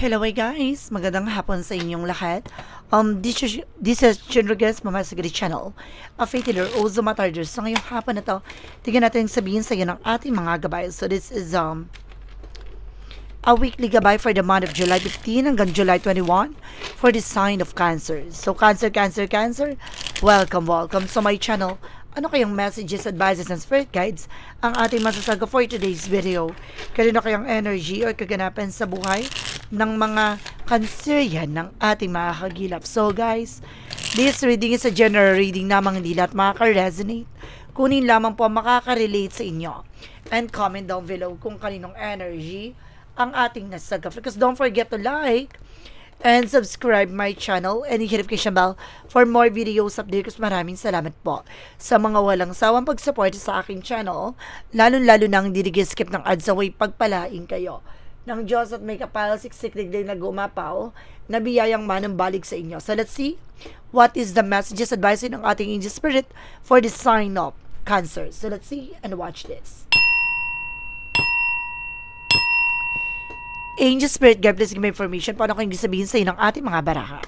Hello guys! Magandang hapon sa inyong lahat. Um, this is, this is Chinrogas Mama Sigrid Channel. A faith healer, Ozo Matarder. So ngayong hapon na to, tignan natin sabihin sa iyo ng ating mga gabay. So this is um, a weekly gabay for the month of July 15 hanggang July 21 for the sign of Cancer. So Cancer, Cancer, Cancer, welcome, welcome sa my channel. Ano kayang messages, advices, and spirit guides ang ating masasaga for today's video? Kanino kayang energy or kaganapan sa buhay ng mga kanserian ng ating mga kagilap? So guys, this reading is a general reading namang hindi lahat makaka-resonate. Kunin lamang po ang makaka-relate sa inyo. And comment down below kung kaninong energy ang ating nasaga. Because don't forget to like, and subscribe my channel and hit notification bell for more videos updates. Maraming salamat po sa mga walang sawang pag-support sa aking channel, lalo-lalo nang skip ng ads away pagpalaing kayo ng Diyos at may kapal siksik din na gumapaw na biyayang manambalik sa inyo. So let's see what is the messages advising ng ating angel spirit for the sign of Cancer. So let's see and watch this. Angel Spirit Guide, please give me information. Paano ko yung sabihin sa ng ating mga baraha?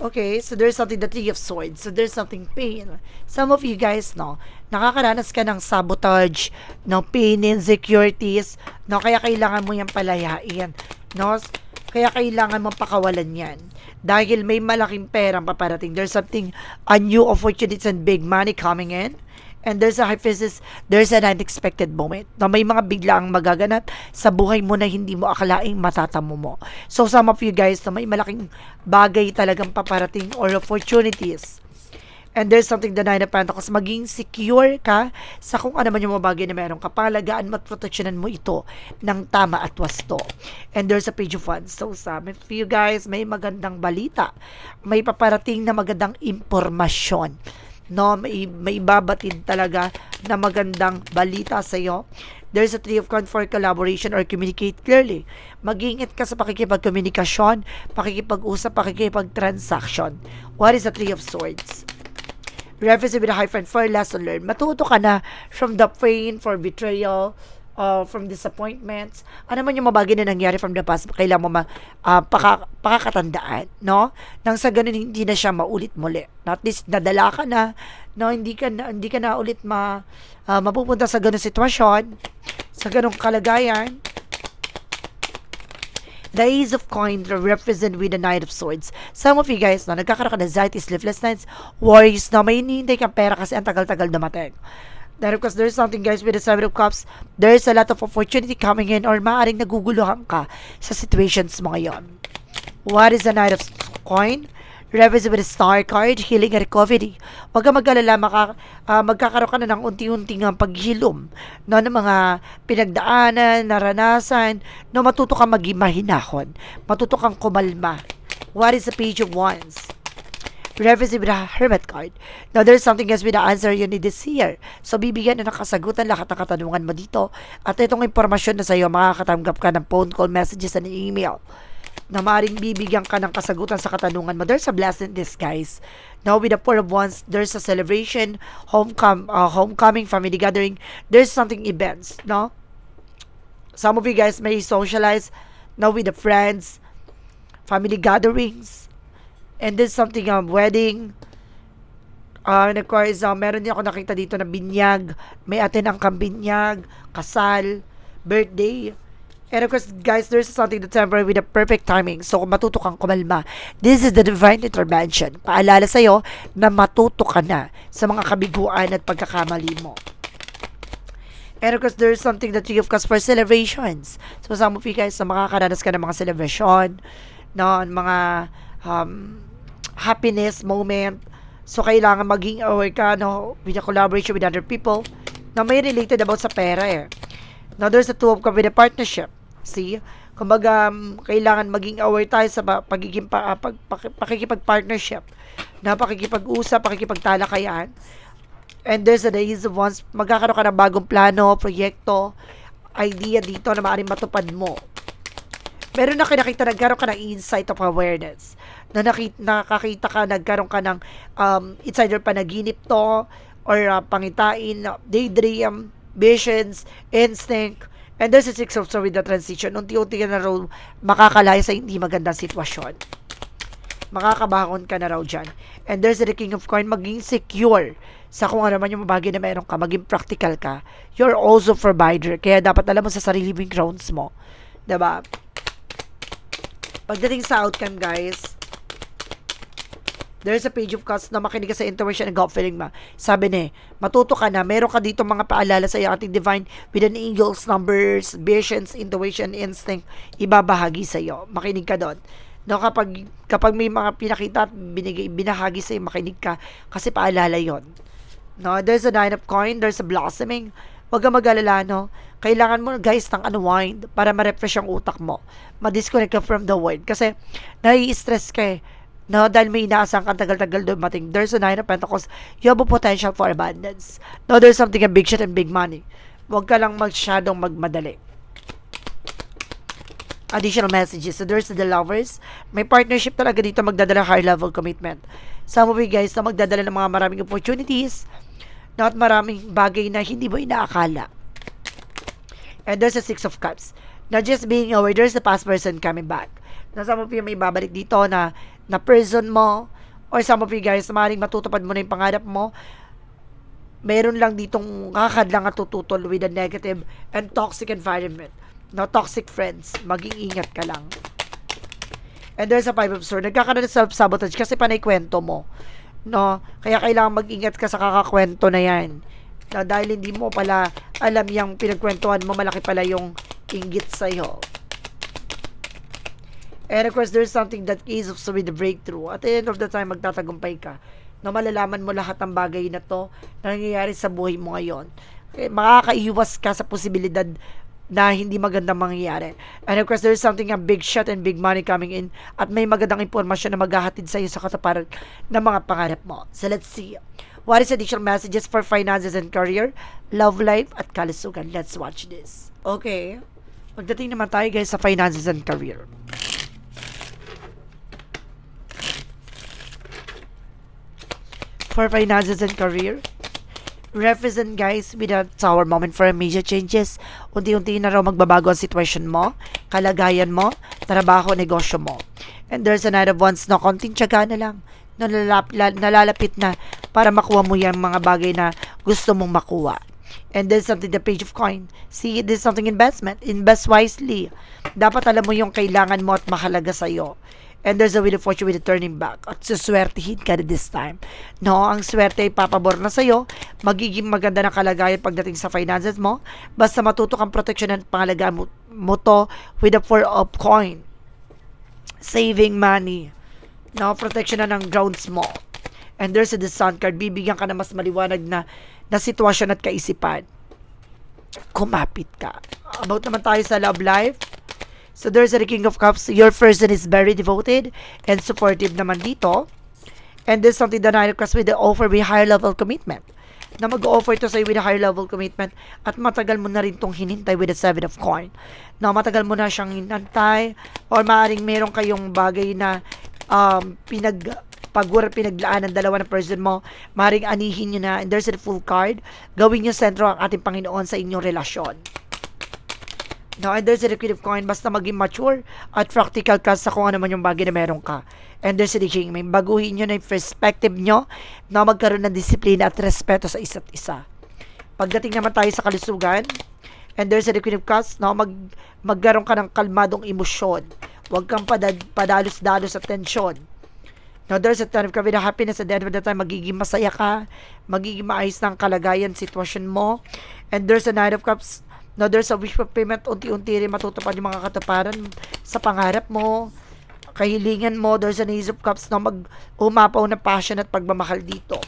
Okay, so there's something, the Three of Swords. So there's something pain. Some of you guys, no, nakakaranas ka ng sabotage, no, pain, insecurities, no, kaya kailangan mo yung palayain, no, kaya kailangan mong pakawalan yan. Dahil may malaking perang paparating. There's something, a new opportunities and big money coming in and there's a hypothesis, there's an unexpected moment na may mga biglaang magaganap sa buhay mo na hindi mo akalaing matatamo mo. So some of you guys na may malaking bagay talagang paparating or opportunities. And there's something the Nine of Pentacles, maging secure ka sa kung ano man yung mga bagay na meron ka. Pangalagaan mo at proteksyonan mo ito ng tama at wasto. And there's a page of wands. So some of you guys, may magandang balita. May paparating na magandang impormasyon no may, may babatid talaga na magandang balita sa iyo there's a three of coin for collaboration or communicate clearly. Mag-ingat ka sa pakikipagkomunikasyon pakikipag-usap pakikipag-transaction. What is the three of swords? Reference with a high friend for lesson learned. Matuto ka na from the pain for betrayal uh, from disappointments, ano man yung mabagay na nangyari from the past, kailangan mo ma, uh, paka, pakakatandaan, no? Nang sa ganun, hindi na siya maulit muli. At least, nadala ka na, no? Hindi ka na, hindi ka na ulit ma, uh, mapupunta sa ganung sitwasyon, sa ganung kalagayan. The Ace of Coins represent with the Knight of Swords. Some of you guys, no, nagkakaroon ka ng anxiety, sleepless nights, worries, no, may hinihintay kang pera kasi ang tagal-tagal dumating. Dahil because there's something guys with the Seven of Cups, there's a lot of opportunity coming in or maaaring naguguluhan ka sa situations mo ngayon. What is the Knight of Coin? Reverse with the Star card, healing and recovery. Huwag ka mag-alala, maka, uh, magkakaroon ka na ng unti-unting paghilom no, ng mga pinagdaanan, naranasan, no, matuto kang maging mahinahon, matuto kang kumalma. What is the Page of Wands? Reference with the Hermit card. Now, there's something else with the answer you need this year. So, bibigyan na ng kasagutan lahat ng katanungan mo dito. At itong impormasyon na sa iyo, makakatanggap ka ng phone call, messages, and email na maaaring bibigyan ka ng kasagutan sa katanungan mo. There's a blessing in disguise. Now, with the Four of Wands, there's a celebration, homecom uh, homecoming, family gathering. There's something events, no? Some of you guys may socialize now with the friends, family gatherings, And then something um, wedding. Uh, nag-course, uh, meron din ako nakita dito na binyag. May atin ang kambinyag, kasal, birthday. And of course, guys, there's something that's temporary with the perfect timing. So, kung matuto kang kumalma, this is the divine intervention. Paalala sa'yo na matuto ka na sa mga kabiguan at pagkakamali mo. And of course, there's something that you give us for celebrations. So, some of you guys, na makakaranas ka ng mga celebration, no, mga um, happiness moment. So, kailangan maging aware ka, no, with the collaboration with other people na may related about sa pera eh. Now, there's a two of with a partnership. See? Kumbaga, um, kailangan maging aware tayo sa pagiging pa, uh, pag, pag, pakikipag-partnership na pakikipag-usap, pakikipagtalakayan. And there's a days once magkakaroon ka ng bagong plano, proyekto, idea dito na maaaring matupad mo. Meron na kinakita, nagkaroon ka ng insight of awareness na nakita, nakakita ka, nagkaroon ka ng um, it's either panaginip to or uh, pangitain, daydream, visions, instinct, And there's a six of swords with the transition. Unti-unti ka na raw makakalaya sa hindi magandang sitwasyon. Makakabangon ka na raw dyan. And there's the king of coin. Maging secure sa kung ano man yung bagay na meron ka. Maging practical ka. You're also provider. Kaya dapat alam mo sa sarili mong grounds mo. ba? Pagdating sa outcome, guys, there's a page of cuts na makinig ka sa intuition and gut feeling mo. Sabi ni, matuto ka na, meron ka dito mga paalala sa iyong ating divine with an angels, numbers, visions, intuition, instinct, ibabahagi sa iyo. Makinig ka doon. No, kapag, kapag may mga pinakita at binigay, binahagi sa iyo, makinig ka kasi paalala yon. No, there's a nine of coin, there's a blossoming. Huwag kang mag-alala, no? Kailangan mo, guys, ng unwind para ma-refresh ang utak mo. Ma-disconnect ka from the world. Kasi, nai-stress ka eh. No, dahil may inaasang kang tagal-tagal dumating. There's a nine of pentacles. You have a potential for abundance. No, there's something a big shit and big money. Huwag ka lang masyadong magmadali. Additional messages. So, there's the lovers. May partnership talaga dito magdadala high level commitment. Some of you guys na magdadala ng mga maraming opportunities, not maraming bagay na hindi mo inaakala. And there's a Six of Cups. Not just being aware, there's a past person coming back. Na some of you may babalik dito na na person mo or some of you guys maaaring matutupad mo na yung pangarap mo meron lang ditong kakadlang at tututol with a negative and toxic environment. No toxic friends. Maging ingat ka lang. And there's a five of swords. Nagkakaroon ng self-sabotage kasi panay kwento mo. No? Kaya kailangan mag-ingat ka sa kakakwento na yan. No, dahil hindi mo pala alam yung pinagkwentuhan mo, malaki pala yung inggit sa'yo. And of course, there's something that is also with the breakthrough. At the end of the time, magtatagumpay ka na malalaman mo lahat ng bagay na to na nangyayari sa buhay mo ngayon. Okay, makakaiwas ka sa posibilidad na hindi magandang mangyayari. And of course, there's something a big shot and big money coming in at may magandang impormasyon na maghahatid sa iyo sa kataparan ng mga pangarap mo. So let's see. What is additional messages for finances and career, love life, at kalusugan? Let's watch this. Okay. Pagdating naman tayo guys sa finances and career. For finances and career, represent guys with a tower moment for major changes. Unti-unti na raw magbabago ang sitwasyon mo, kalagayan mo, trabaho, negosyo mo. And there's another ones na konting tiyaga na lang nalalapit, nalalapit na para makuha mo yung mga bagay na gusto mong makuha. And then something the page of coin. See, this is something investment. Invest wisely. Dapat alam mo yung kailangan mo at mahalaga sa'yo. And there's a wheel of fortune with a turning back. At suswertihin ka this time. No, ang swerte ay papabor na sa'yo. Magiging maganda na kalagayan pagdating sa finances mo. Basta matuto kang protection at pangalagaan mo, mo to with a four of coin. Saving money. No, protection na ng grounds mo. And there's a the sun card. Bibigyan ka na mas maliwanag na, na sitwasyon at kaisipan. Kumapit ka. About naman tayo sa love life. So there's a King of Cups. Your person is very devoted and supportive naman dito. And there's something that I request with the offer with higher level commitment. Na mag-offer to sa'yo with a higher level commitment at matagal mo na rin tong hinintay with the seven of coin. Na matagal mo na siyang hinantay or maaaring meron kayong bagay na um, pinag pagwar pinaglaan ng dalawa na person mo, maring anihin nyo na, and there's a full card, gawin nyo sentro ang ating Panginoon sa inyong relasyon. No, and there's a liquid coin, basta maging mature at practical ka sa kung ano man yung bagay na meron ka. And there's a king, may baguhin nyo na yung perspective nyo na magkaroon ng disiplina at respeto sa isa't isa. Pagdating naman tayo sa kalusugan, and there's a liquid cups, no, mag, magkaroon ka ng kalmadong emosyon. Huwag kang padad, padalos-dalos sa tensyon. Now, there's a time of na happiness at the end of the time, magiging masaya ka, magiging maayos ng kalagayan, sitwasyon mo. And there's a Knight of Cups, Now, there's a wish fulfillment, unti-unti rin matutupad yung mga katuparan sa pangarap mo, kahilingan mo, there's an Ace of Cups na mag umapaw na passion at pagmamahal dito.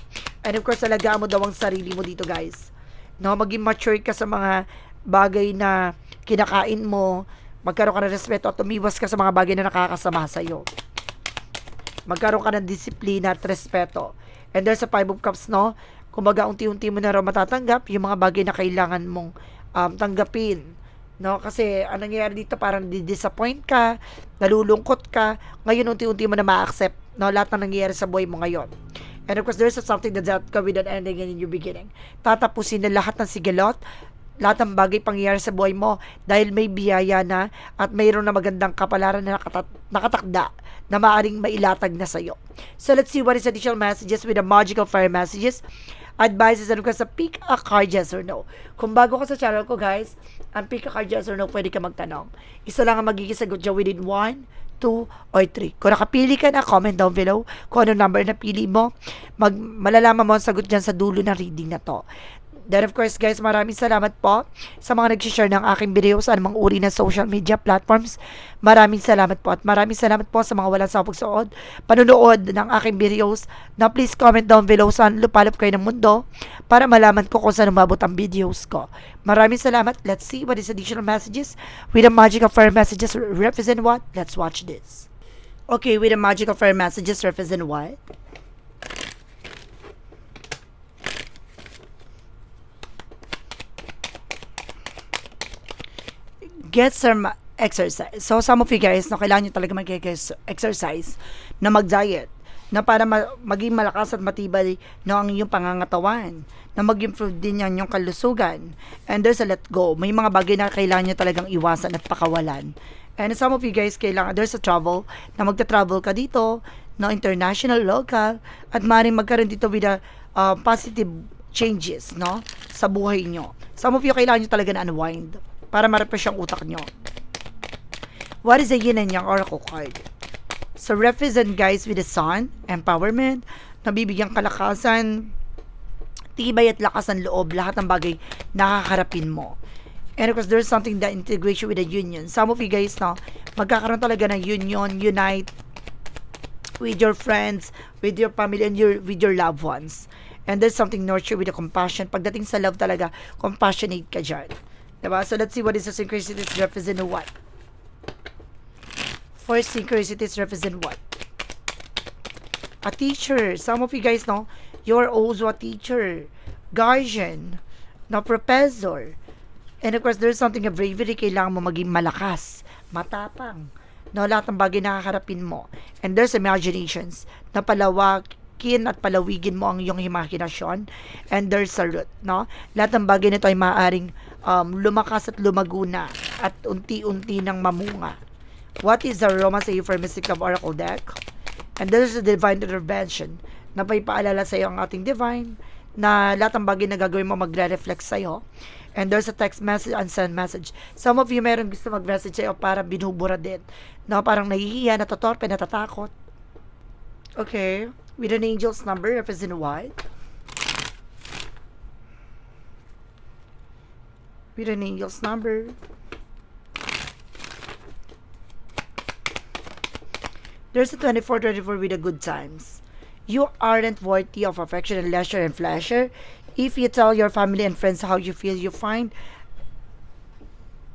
And of course, alagaan mo daw ang sarili mo dito, guys. No, maging mature ka sa mga bagay na kinakain mo, magkaroon ka ng respeto at umiwas ka sa mga bagay na nakakasama sa iyo. Magkaroon ka ng disiplina at respeto. And there's a Five of Cups, no? Kumbaga, unti-unti mo na raw matatanggap yung mga bagay na kailangan mong um, tanggapin. No? Kasi ang nangyayari dito parang di-disappoint ka, nalulungkot ka, ngayon unti-unti mo na ma-accept no? lahat na nangyayari sa buhay mo ngayon. And of course, there's something that that come with an ending and a new beginning. Tatapusin na lahat ng sigalot, lahat ng bagay pangyayari sa buhay mo dahil may biyaya na at mayroon na magandang kapalaran na nakata- nakatakda na maaring mailatag na sa'yo. So let's see what is additional messages with the magical fire messages. Advices ano ka sa pick a card yes or no. Kung bago ka sa channel ko guys, ang pick a card yes or no, pwede ka magtanong. Isa lang ang magiging sagot dyan within 1, 2, or 3. Kung nakapili ka na, comment down below kung ano number na pili mo. Mag, malalaman mo ang sagot dyan sa dulo ng reading na to. Then of course guys, maraming salamat po sa mga nag-share ng aking video sa anumang uri ng social media platforms. Maraming salamat po at maraming salamat po sa mga walang sa pagsuod, panunood ng aking videos na please comment down below saan lupalop kayo ng mundo para malaman ko kung saan umabot ang videos ko. Maraming salamat. Let's see what is additional messages with the magic of fire messages represent what? Let's watch this. Okay, with the magic of fire messages represent what? Get some exercise. So, some of you guys, no, kailangan nyo talaga mag-exercise na mag-diet na para ma- maging malakas at matibay no, ang inyong pangangatawan na mag-improve din yan yung kalusugan. And there's a let go. May mga bagay na kailangan nyo talagang iwasan at pakawalan. And some of you guys kailangan there's a travel na magta-travel ka dito no international local at maaaring magkaroon dito with a uh, positive changes no sa buhay nyo. Some of you kailangan nyo talaga na unwind para ma-refresh ang utak nyo. What is the yin and yang oracle card? So, represent guys with the sun, empowerment, nabibigyan kalakasan, tibay at lakas ng loob, lahat ng bagay nakakarapin mo. And of course, there's something that integration with the union. Some of you guys, no, magkakaroon talaga ng union, unite with your friends, with your family, and your, with your loved ones. And there's something nurture with the compassion. Pagdating sa love talaga, compassionate ka dyan. Diba? So let's see what is the synchronicities represent what. For synchronicities represent what? A teacher. Some of you guys know, you're also a teacher, guardian, no professor. And of course, there's something of bravery. Kailangan mo maging malakas, matapang. No, lahat ng bagay nakakarapin mo. And there's imaginations na palawakin at palawigin mo ang iyong imaginasyon. And there's a root, no? Lahat ng bagay nito ay maaaring um, lumakas at lumaguna at unti-unti nang mamunga. What is the Roma sa Mystic of Oracle deck? And there's a divine intervention na paalala sa iyo ang ating divine na lahat ng bagay na gagawin mo magre-reflect sa iyo. And there's a text message and send message. Some of you meron gusto mag-message sa iyo para binubura din. Na parang nahihiya, natatorpe, natatakot. Okay. With an angel's number, represent what? With an angel's number. There's a 24-24 with the good times. You aren't worthy of affection and leisure and pleasure. If you tell your family and friends how you feel, you find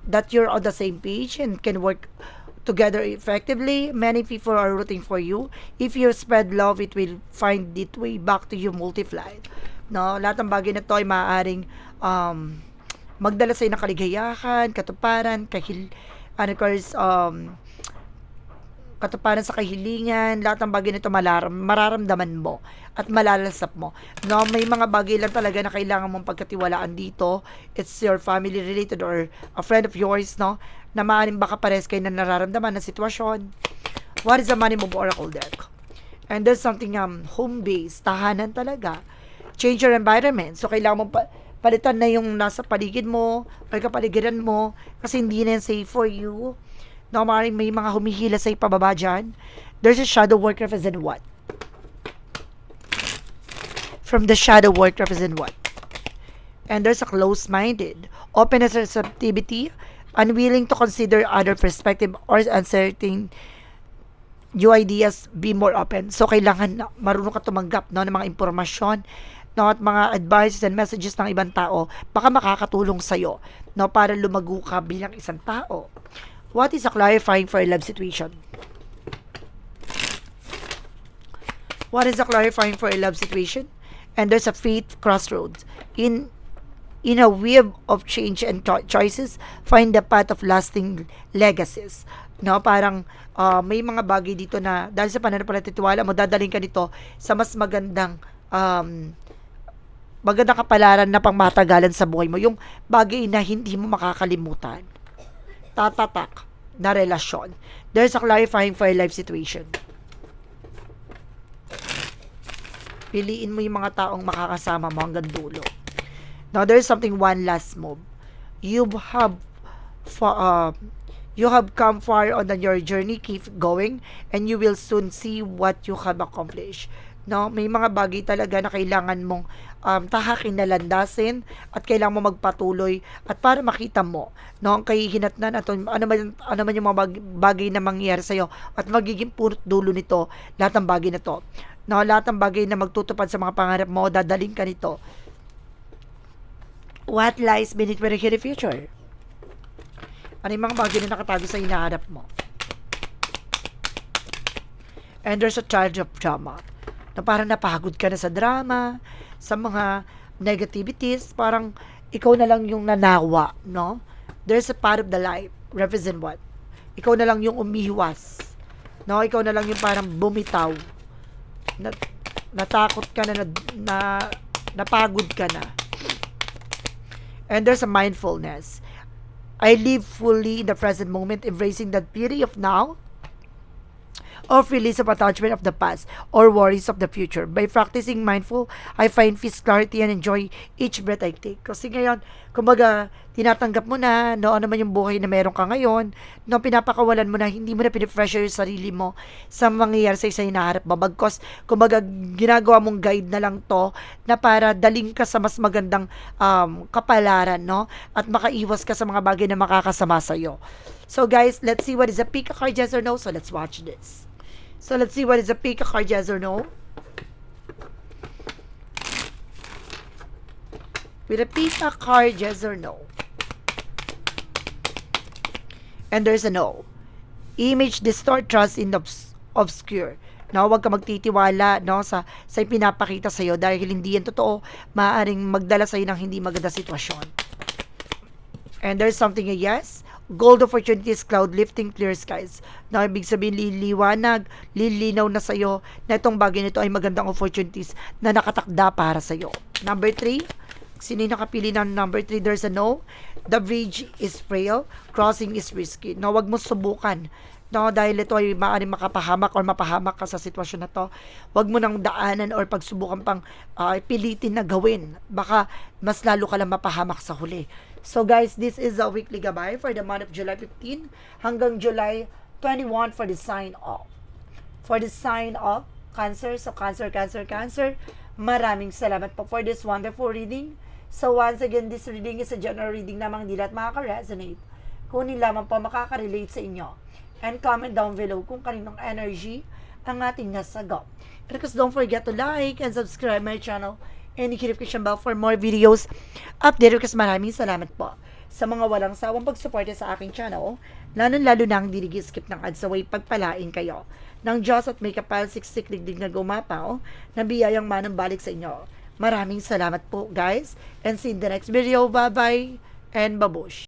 that you're on the same page and can work together effectively. Many people are rooting for you. If you spread love, it will find its way back to you multiplied. No, lahat ng bagay na to ay maaaring um, magdala sa'yo ng kaligayahan, katuparan, kahil, ano course, um, katuparan sa kahilingan, lahat ng bagay nito malaram, mararamdaman mo at malalasap mo. No, may mga bagay lang talaga na kailangan mong pagkatiwalaan dito. It's your family related or a friend of yours, no? Na maaaring baka pares kayo na nararamdaman na sitwasyon. What is the money move oracle deck? And there's something um home base, tahanan talaga. Change your environment. So kailangan mo pa palitan na yung nasa paligid mo or kapaligiran mo kasi hindi na safe for you. No, maaaring may mga humihila sa pababa dyan. There's a shadow work represent what? From the shadow work represent what? And there's a close-minded, openness receptivity, unwilling to consider other perspective or uncertain new ideas, be more open. So, kailangan na marunong ka tumanggap no, ng mga impormasyon no, at mga advices and messages ng ibang tao, baka makakatulong sa'yo no, para lumago ka bilang isang tao. What is a clarifying for a love situation? What is a clarifying for a love situation? And there's a faith crossroads. In in a web of change and cho- choices, find the path of lasting legacies. No, parang uh, may mga bagay dito na dahil sa pananampalatatiwala mo, dadaling ka nito sa mas magandang um, magandang kapalaran na pangmatagalan sa buhay mo, yung bagay na hindi mo makakalimutan. Tatatak na relasyon. There's a clarifying for your life situation. Piliin mo yung mga taong makakasama mo hanggang dulo. Now, there's something one last move. You have uh, you have come far on your journey. Keep going and you will soon see what you have accomplished. No, may mga bagay talaga na kailangan mong um, tahakin na landasin at kailangan mo magpatuloy at para makita mo no? Ang kahihinatnan at ano man, ano man yung mga bag- bagay na mangyayari sa iyo at magiging punot dulo nito lahat ng bagay na to no? Lahat ng bagay na magtutupad sa mga pangarap mo dadaling ka nito. What lies beneath your future? Ano yung mga bagay na nakatago sa hinahanap mo? And there's a charge of drama na parang napagod ka na sa drama, sa mga negativities, parang ikaw na lang yung nanawa, no? There's a part of the life, represent what? Ikaw na lang yung umiwas, no? Ikaw na lang yung parang bumitaw, na, natakot ka na, na, na napagod ka na. And there's a mindfulness. I live fully in the present moment, embracing that beauty of now, of release of attachment of the past or worries of the future. By practicing mindful, I find peace, clarity, and enjoy each breath I take. Kasi ngayon, kumbaga, tinatanggap mo na, no, ano man yung buhay na meron ka ngayon, no, pinapakawalan mo na, hindi mo na pinipressure yung sarili mo sa mangyayari sa isa hinaharap mo. Bagkos, kumbaga, ginagawa mong guide na lang to na para daling ka sa mas magandang um, kapalaran, no? At makaiwas ka sa mga bagay na makakasama sa'yo. So guys, let's see what is a pick a card yes or no. So let's watch this. So let's see what is a pick a card yes or no. A pick a card yes or no. And there's a no. Image distort trust in obs- obscure. No, wag ka magtitiwala no sa sa pinapakita sa iyo dahil hindi yan totoo, maaaring magdala sa ng hindi maganda sitwasyon. And there's something a yes. Gold opportunities, cloud lifting, clear skies. Na ibig sabihin, liliwanag, lilinaw na sa'yo na itong bagay nito ay magandang opportunities na nakatakda para sa'yo. Number three, sino yung nakapili ng number three? There's a no. The bridge is frail. Crossing is risky. No, wag mo subukan. No, dahil ito ay maaaring makapahamak or mapahamak ka sa sitwasyon na to. Wag mo nang daanan or pagsubukan pang ah, pilitin na gawin. Baka mas lalo ka lang mapahamak sa huli. So guys, this is a weekly gabay for the month of July 15 hanggang July 21 for the sign off. For the sign off, Cancer, so Cancer, Cancer, Cancer, maraming salamat po for this wonderful reading. So once again, this reading is a general reading namang hindi lahat makaka-resonate. Kunin lamang po makaka-relate sa inyo. And comment down below kung kaninong energy ang ating nasagap. And of course, don't forget to like and subscribe my channel and i-click ko bell for more videos update kasi maraming salamat po sa mga walang sawang pagsuporta sa aking channel, lalo-lalo na ang hindi skip ng ads away pagpalain kayo ng Diyos at may kapal siksik digdig na gumapaw na biyayang manang balik sa inyo. Maraming salamat po guys and see you in the next video. Bye-bye and babush!